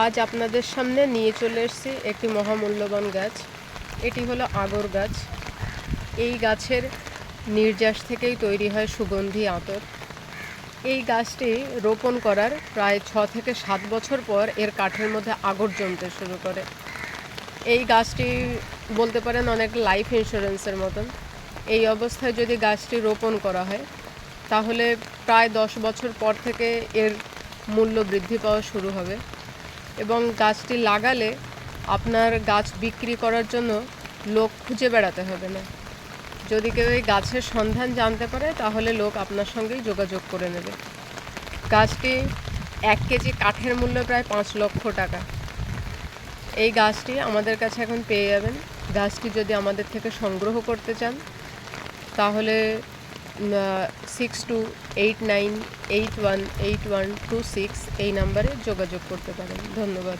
আজ আপনাদের সামনে নিয়ে চলে এসেছি একটি মহামূল্যবান গাছ। এটি হলো আগর গাছ। এই গাছের নির্যাস থেকেই তৈরি হয় সুগন্ধি আতর। এই গাছটি রোপণ করার প্রায় ছ থেকে সাত বছর পর এর কাঠের মধ্যে আগর জমতে শুরু করে। এই গাছটি বলতে পারেন অনেক লাইফ ইন্স্যুরেন্সের মতন। এই অবস্থায় যদি গাছটি রোপণ করা হয়, তাহলে প্রায় দশ বছর পর থেকে এর মূল্য বৃদ্ধি পাওয়া শুরু হবে। এবং গাছটি লাগালে আপনার গাছ বিক্রি করার জন্য লোক খুঁজে বেড়াতে হবে না। যদি কেউ এই গাছের সন্ধান জানতে পারে, তাহলে লোক আপনার সঙ্গেই যোগাযোগ করে নেবে। গাছটি এক কেজি কাঠের মূল্য প্রায় পাঁচ লক্ষ টাকা। এই গাছটি আমাদের কাছে এখন পেয়ে যাবেন। গাছটি যদি আমাদের থেকে সংগ্রহ করতে চান, তাহলে six two eight nine eight one eight one two six এই নাম্বারে যোগাযোগ করতে পারেন ধন্যবাদ